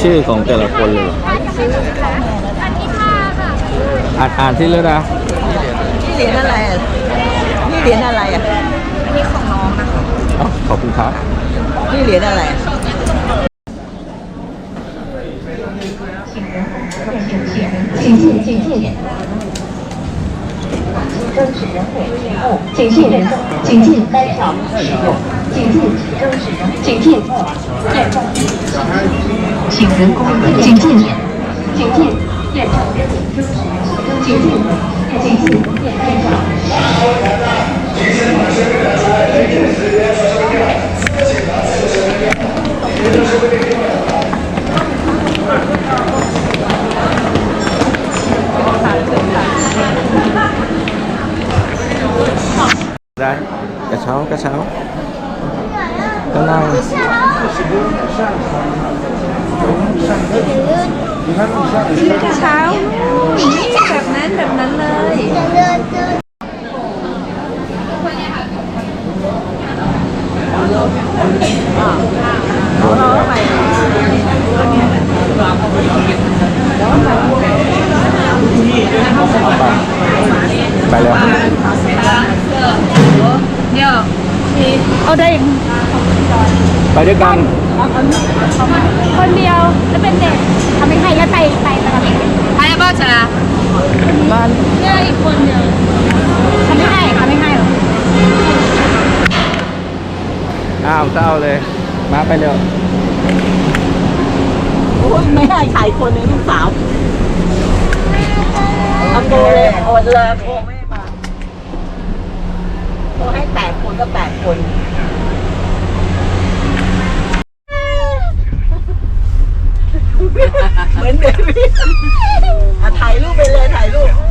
ชื่อของแต่ละคนเลยเหรออ่านอ่านที่เลยนะ นี่เหรียญอะไรอ่ะ นี่เหรียญอะไรอ่ะ อ๋อขอบคุณครับ นี่เหรียญอะไร 请进，请进。争取人口进入，请进人请进该场使用， 请进，请进，请人工验证，请进，请进，请进，请进，请进，请进。 เลยเดี๋ยวเอาได้ไปด้วยกัน คนเดียวแล้วเป็นเด็กทำไม่ให้แล้วไปไปไปกับเด็กใครบ้างจ๊ะบ้านเนี่ยอีกคนเดียวทำไม่ให้ทำไม่ให้หรออ้าวเศร้าเลย มาไปเร็วโอ้ยไม่ให้ใครคนหนึงลูกสาวเอาโกเลยอดเลยโกไม่ให้มาโกให้แปด คนก็แปดคน เหมือนเบบี้อะถ่ายรูปไปเลยถ่ายรูป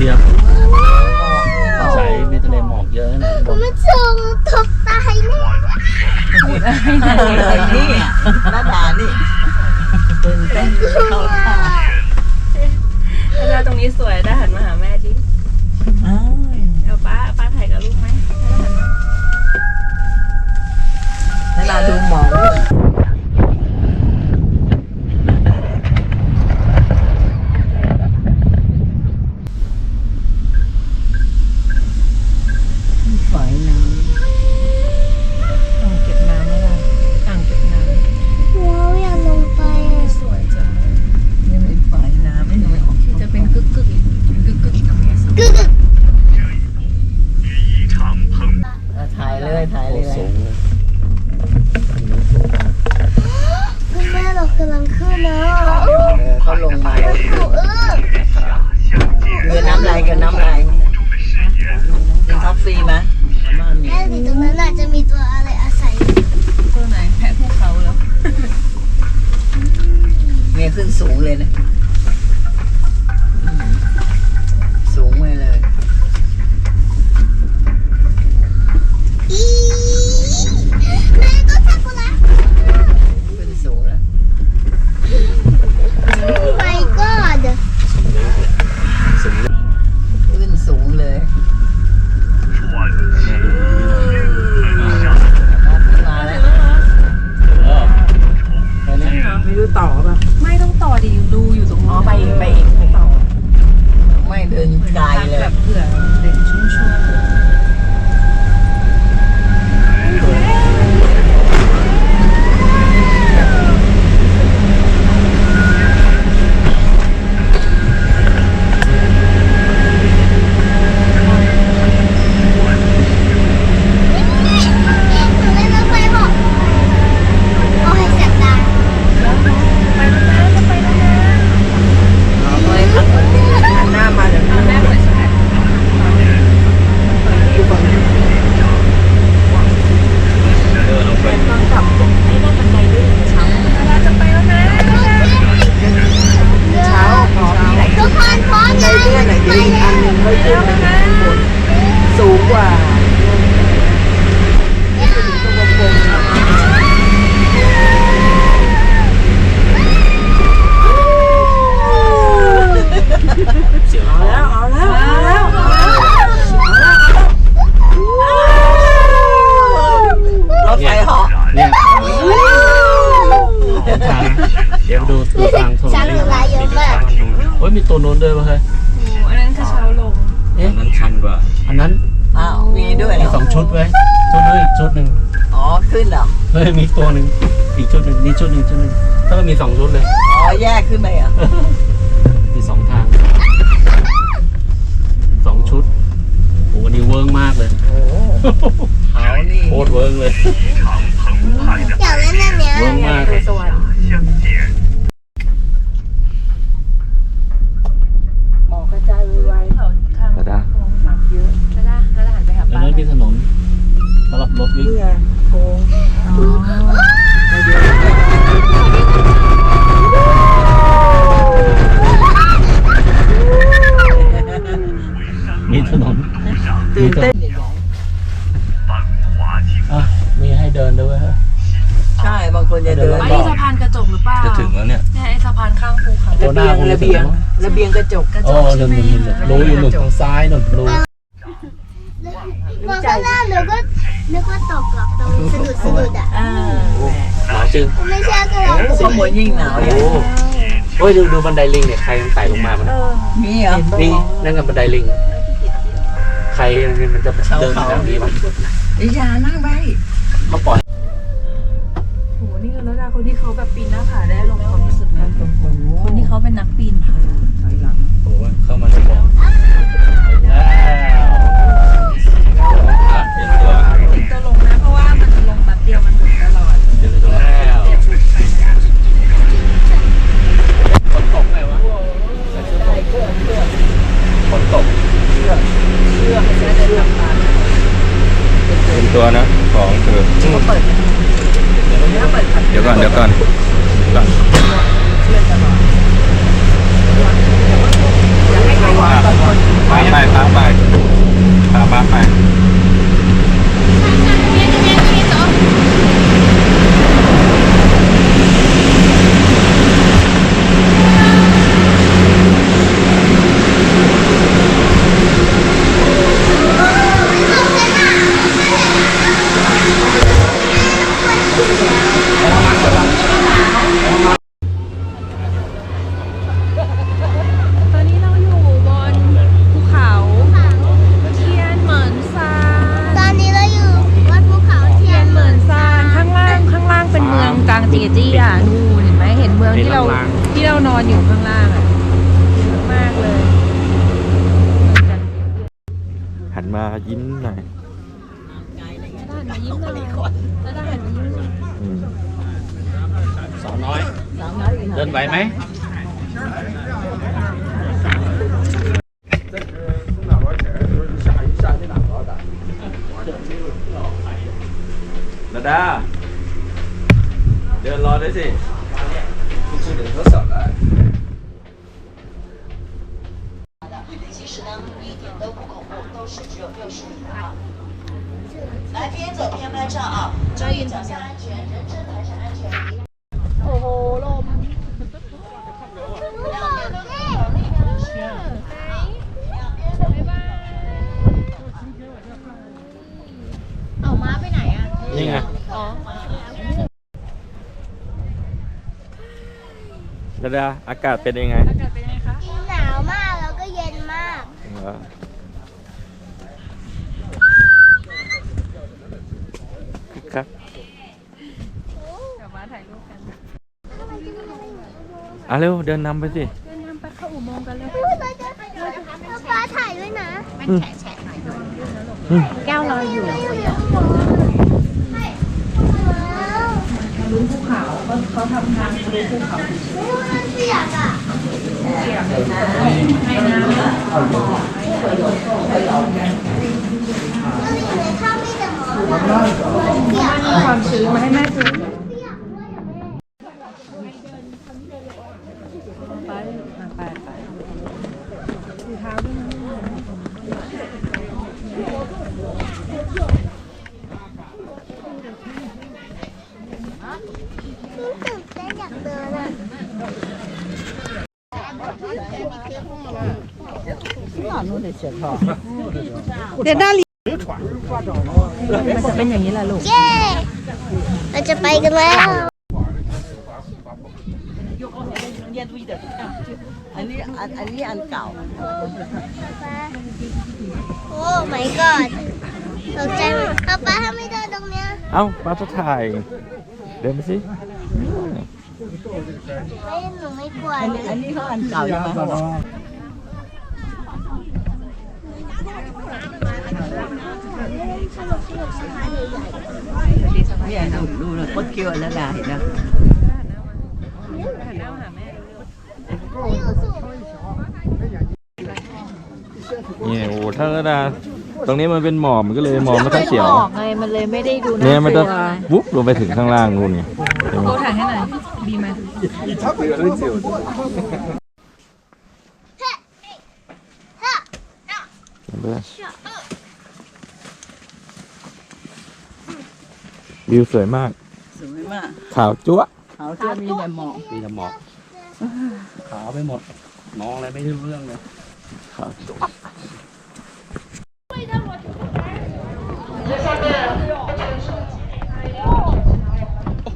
หินบนหมอกเทียบใสมีทะเลหมอกเยอะนะบนมันสูงตกตายแน่นี่หน้าด่านี่ตื่นเต้นเข้าท่าแล้วตรงนี้สวยได้หันมาหาแม่ เดี๋ยวดูตัวกลางโทนชาลูกลายเยอะมากโอ้ยมีตัวโน้นด้วยป่ะเฮ้ยโอันนั้นคือเช้าลงอันนั้นชันกว่า อันนั้นอ้าวมีด้วยเหมีสองชุดไว้ชุดนึงอีกชุดหนึ่งอ๋อขึ้นเหรอเฮ้ยมีตัวหนึ่งอีกชุดหนึ่งนี่ชุดหนึ่งชุดหนึ่งถ้ามีสองชุดเลย อ๋อแยกขึ้นไปอะมีสองทางสองชุดโอ้โหนี่เวิร์กมากเลยโอ้โหเโคตรเวิร์กเลย อย่างนั้นเนี้ยเวิร์กมากเลย สวรรค์ หมอกระจายไวระดาแล้วได้แล้วได้หันไปหาแล้วป้านั้นมีถนนสำหรับรถๆวิ่งนี่ไงโค้งมี น้าคงระจะถึเบีงยงแล้วระเบียงกระจกกระจโอ้กหนึ่งหนึ่งหนึ่งรู้อยู่หนึ่งทางซ้ายหนึ่งรู้มองข้างหน้าหนูก็นึกว่าตกหรอกตรงสะดุดสะดุดอะอ่าหนาวจริงไม่เชื่อก็ลองดูข้างบนยิ่งหนาวใหญ่โอ้โอ้ยดูดูบันไดลิงเนี่ยใครมันไต่ลงมามันมีเหรอนี่นั่นกับบันไดลิง ใครมันจะเดินแบบนี้วะนิยานั่งไว้เขาปล่อยโอ้โหนี่คือแล้วดาคนที่เขาแบบปีนหน้าผาได้ลงความรู้สึกนะคนที่เขา เป็ ดิ อย นไหวไหม ระดา เดินรอด้วยสิ 其实呢，一点都不恐怖，都是只有六十米啊。来，边走边拍照啊，注意脚下安全，人身 ระดาอากาศเป็นยังไงหนาวมากแล้วก็เย็นมาก เหรอครับกลับมาถ่ายรูปกันอะเร็วเดินนำไปสิ เดินนำไปเข้าอุโมงค์กันเลยฟ้าถ่ายด้วยนะแก้วรออยู่ ลุ้นภูเขาเขาทำทางลุ้นภูเขามันเปียกอะให้น้ำก็เลยอยู่ในถ้ำมีแต่หมอกมันเปียกมีความชื้นมาให้แม่ซื้อไปไปไปดูเท้าด้วยนะ ตื่นเต้นอยากเดินอะ เดี๋ยวด้าลีมันจะเป็นอย่างนี้แหละลูก เย้ เราจะไปกันแล้ว อันนี้อันอันนี้อันเก่า โอ้ my god ตกใจหมดป๊าป๊าถ้าไม่เดินตรงเนี้ย เอ้าป้าจะถ่าย เดินไปสิไม่หนูไม่กลัวอันนี้อันนี้เขาอันเก่าใช่ไหม เนี่ยดูดูเลยโคตรเคี้ยวแล้วนะเห็นนะนี่โอ้ถ้าระดาตรงนี้มันเป็นหมอกมันก็เลยมองไม่ค่อยเขียวออกไงมันเลยไม่ได้ดูเนี่ยมันจะวุบลงไปถึงข้างล่างนู่นไงใช่ไหมโตถ่ายให้หน่อยดีไหม เห็นปะวิวสวยมาก สวยมากขาวจั๊วะเขาจะมีแต่หมอกมีแต่หมอกขาวไปหมด มองอะไรไม่รู้เรื่องเลยขาวจั๊วะ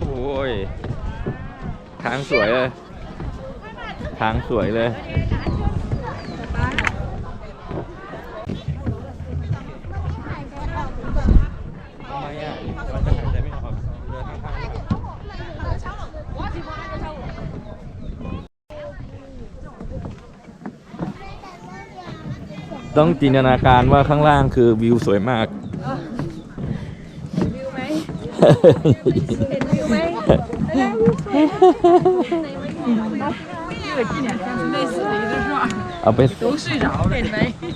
โอ้ยทางสวยเลย ทางสวยเลย ต้องจินตนาการว่าข้างล่างคือวิวสวยมาก วิวไหมเห็นวิวไหมเอาไป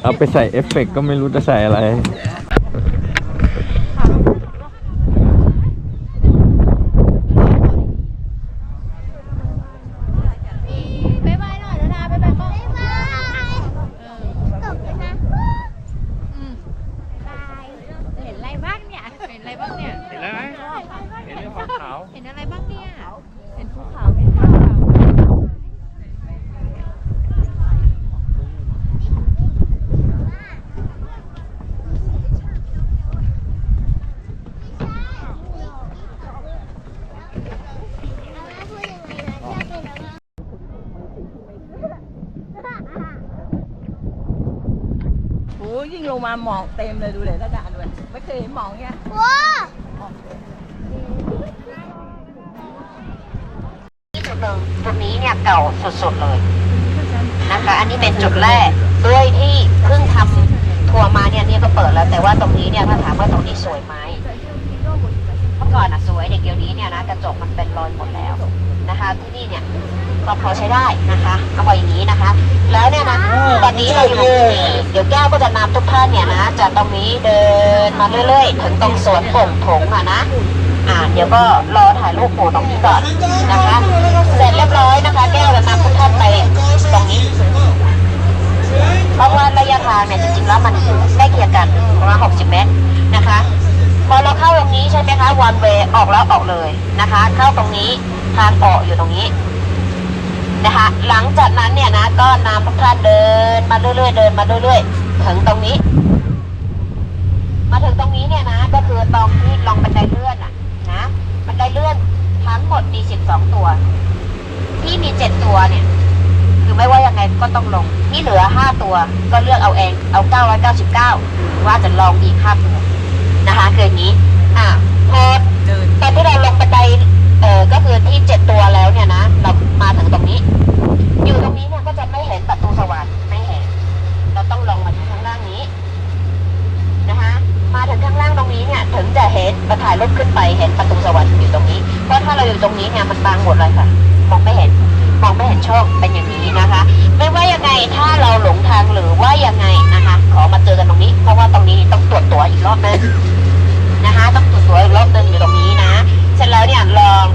เอาไปใส่เอฟเฟกต์ก็ไม่รู้จะใส่อะไร บ๊ายบายหน่อยนะบ๊ายบายบ๊ายบายตกเลยนะบาย เห็นอะไรบ้างเนี่ย เห็นอะไรบ้างเนี่ย เห็นอะไรไหมเห็นเรื่องขาว เห็นอะไรบ้างเนี่ย เห็นภูเขาเห็นภูเขา โอ้ยิ่งลงมาหมอกเต็มเลยดูเลยระดาด้วยไม่เคยเห็นหมอกเนี้ยว้าจุดหนึ่งจุดนี้เนี่ยเก่าสุดๆเลยนะคะอันนี้เป็นจุดแรกด้วยที่เพิ่งทำทัวร์มาเนี่ยเนี่ยก็เปิดแล้วแต่ว่าตรงนี้เนี่ยถ้าถามว่าตรงนี้สวยไหมเมื่อก่อนอะสวยเด็กเดี๋ยวนี้เนี่ยนะกระจกมันเป็นรอยหมดแล้ว นะคะที่นี่เนี่ยก็พอใช้ได้นะคะก็พออย่างนี้นะคะ แล้วเนี่ยนะตอนนี้เราอยู่ที่เดี๋ยวแก้วก็จะนำทุกท่านเนี่ยนะจากตรงนี้เดินมาเรื่อยๆ ถึงตรงสวนโป่งถงอะนะอ่าเดี๋ยวก็รอถ่ายรูปหมู่ตรงนี้ก่อนนะคะเสร็จเรียบร้อยนะคะ แก้วจะนำทุกท่านไปตรงนี้เพราะว่าระยะทางเนี่ยจริงๆแล้วมันใกล้เคียงกันประมาณ60 เมตรนะคะพอเราเข้าตรงนี้ใช่ไหมคะวันเวออกแล้วออกเลยนะคะ เข้าตรงนี้ ทางออกอยู่ตรงนี้นะคะ หลังจากนั้นเนี่ยนะก็นำทุกท่านเดินมาเรื่อยๆเดินมาเรื่อยๆถึงตรงนี้ มาถึงตรงนี้เนี่ยนะ ก็คือตรงที่ลงบันไดเลื่อนอะนะบันไดเลื่อนทั้งหมดมี12ตัว ที่มี7ตัวเนี่ย คือไม่ว่ายังไงก็ต้องลง ที่เหลือ5ตัวก็เลือกเอาเองเอา999ว่าจะลองอีก5ตัวนะคะคืออย่างนี้อะพอเดินตอนที่เราลงบันได เออก็คือที่เจ็ดตัวแล้วเนี่ยนะ เรามาถึงตรงนี้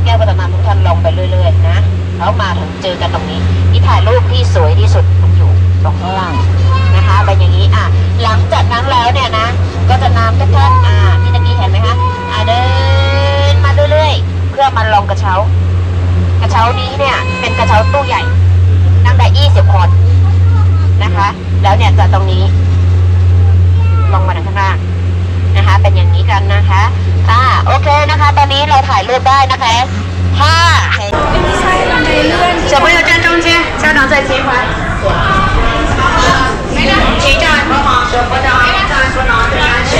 เนี่ยลองแก้วพัฒนาทุกท่านลองไปเรื่อยๆนะแล้วมาถึงเจอกันตรงนี้ที่ถ่ายรูปที่สวยที่สุดมันอยู่ตรงข้างล่างนะคะเป็นอย่างนี้อะหลังจากนั้นแล้วเนี่ยนะ ก็จะนำทุกท่านอ่าที่ตะกี้เห็นไหมคะอ่าเดินมาเรื่อยๆเพื่อมาลองกระเช้า กระเช้านี้เนี่ยเป็นกระเช้าตู้ใหญ่นั่งได้20คนนะคะ แล้วเนี่ยจะตรงนี้ ลงมาทางข้างล่างนะคะ เป็นอย่างนี้กันนะคะอ่าโอเคนะคะ ตอนนี้ เราถ่ายรูปได้นะคะห้า小朋友站中间，家长在前排。 请站帮忙手扶长，站扶挠注意安全。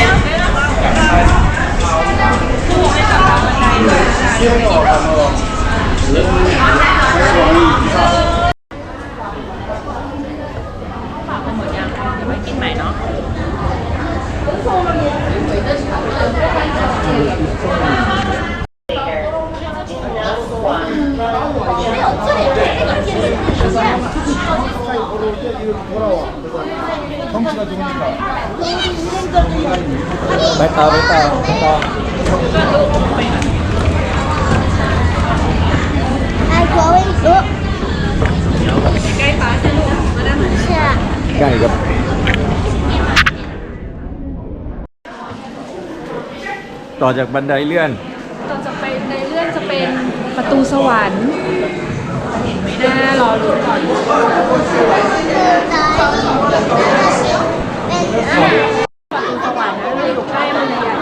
ไปต่อไปต่อต่อใกล้ป๋าใช่ไหมคะมาด้านหลัง 이가 ต่อจากบันไดเลื่อน ต่อจากไนในเลื่อนจะเป็นประตูสวรรค์ น่ารอดูก่อนประตูสวรรค์นะเราอยู่ใกล้มันเลยอะ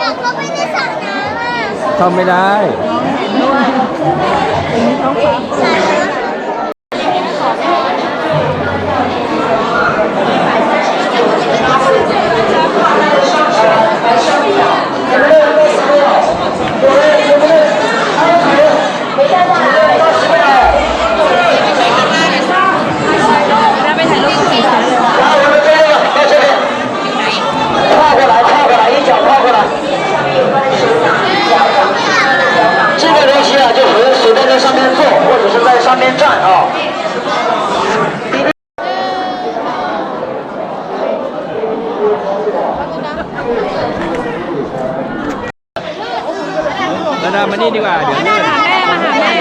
อยากเข้าไปในสระน้ำอะเข้าไม่ได้สระ 是在上面站啊。 แล้วดามานี่ดีกว่า เดี๋ยว มาหาแม่มาหาแม่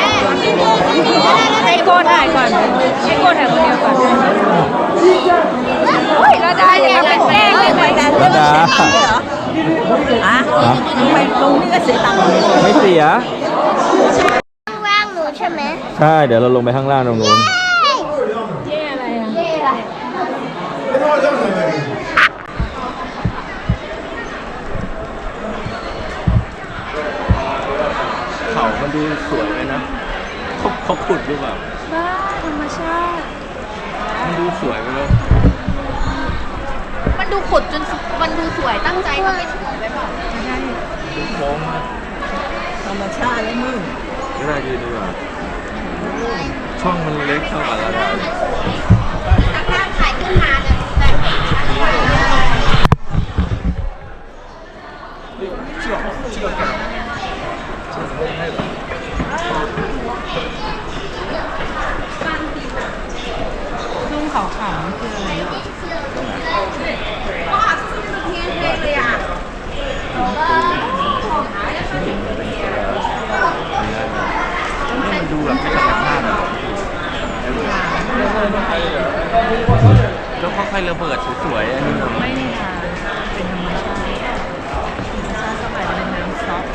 ให้โกถ่ายก่อนให้โกถ่ายคนเดียวก่อนโอ้ยเราได้เนี่ยเป็นแป้งเลยไปกัน แล้วดา อ่ะ ฮะ ทำไมลุงนี่ก็เสียตังค์เลย ไม่เสีย ใช่ เดี๋ยวเราลงไปข้างล่างตรงนู้น เย่อะไรอะ เย่อะไรเขามันดูสวยเลยนะเขาเขาขุดหรือเปล่าบ้าธรรมชาติ มันดูสวยไปเลยมันดูขุดจนมันดูสวยตั้งใจทำให้สวยไปเปล่าโค้งมาธรรมชาติและนิ่งไม่น่ายืนดีกว่า ช่องมันเล็กเท่ากับเราได้ถ้าถ่ายขึ้นมาเนี่ยนุ่งขาวๆคืออะไรอะมันดูแบบไม่ธรรมชาติอะ แล้วค่อยๆระเบิดสวยๆอันนี้ไม่มีทาเป็นธรรมชาติธรรมชาติสมัยเป็นน้ำซอฟต์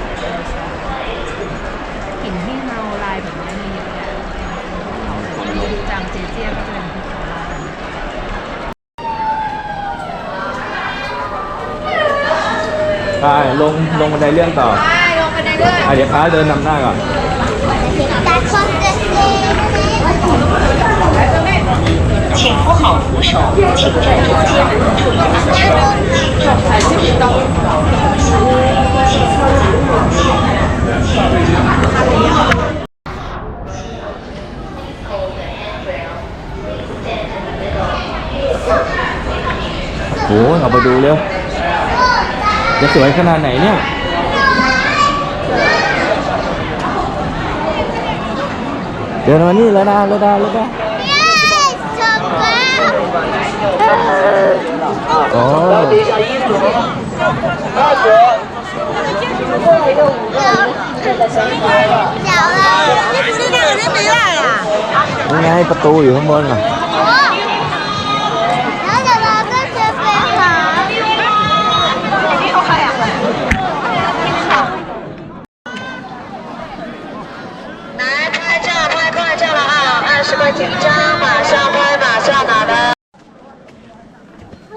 หินที่เมาลายแบบนี้มีเยอะแยะดูจางเจเจียก็จะเป็นภูเขาลายไปลงลงบันไดเลื่อนต่อไปลงไปในเรื่องอะเดี๋ยวป้าเดินนำหน้าก่อน แต่คนเด็ก 请扶好扶手，请站中间，注意安全。 โอ้ยเอาไปดูเร็ว จะสวยขนาดไหนเนี่ย เดินมานี่แล้วดาแล้วดาแล้วดา ๆเย้จบ 哦。Chào này bắt tôi gì không bên à?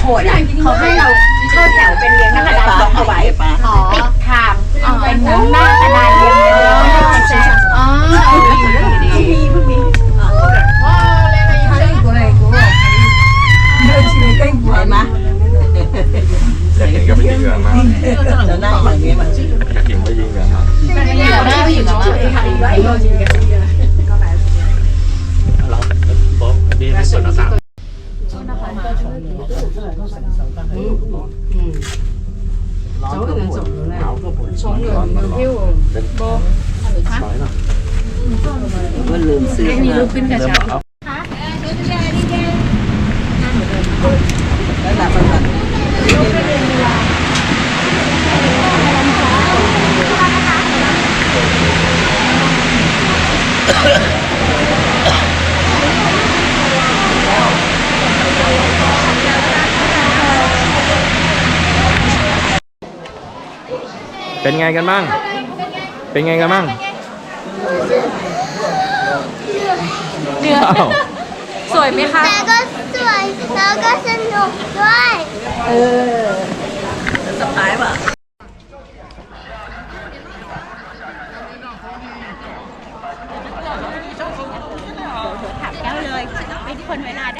โผล่อะเขาให้เราเข้าแถวเป็นเรียงหน้ากระดานบล็อกเอาไว้อ๋อปิดทางเป็นหน้ากระดานเรียงเรียงอ๋อมีพวกนี้เห็นไหมอยากเห็นก็ไปยิงกันมาจะนั่งอย่างนี้มันอยากเห็นก็ยิงกันมาก็ ซื้อมาแล้วหลับมันเป็นไงกันบ้าง เป็นไงกันบ้าง อ้าว สวยไหมคะแต่ก็สวยแล้วก็สนุกด้วยสบายป่ะถามแก้วเลยเป็นคนเวลาได้ได้โดนถาม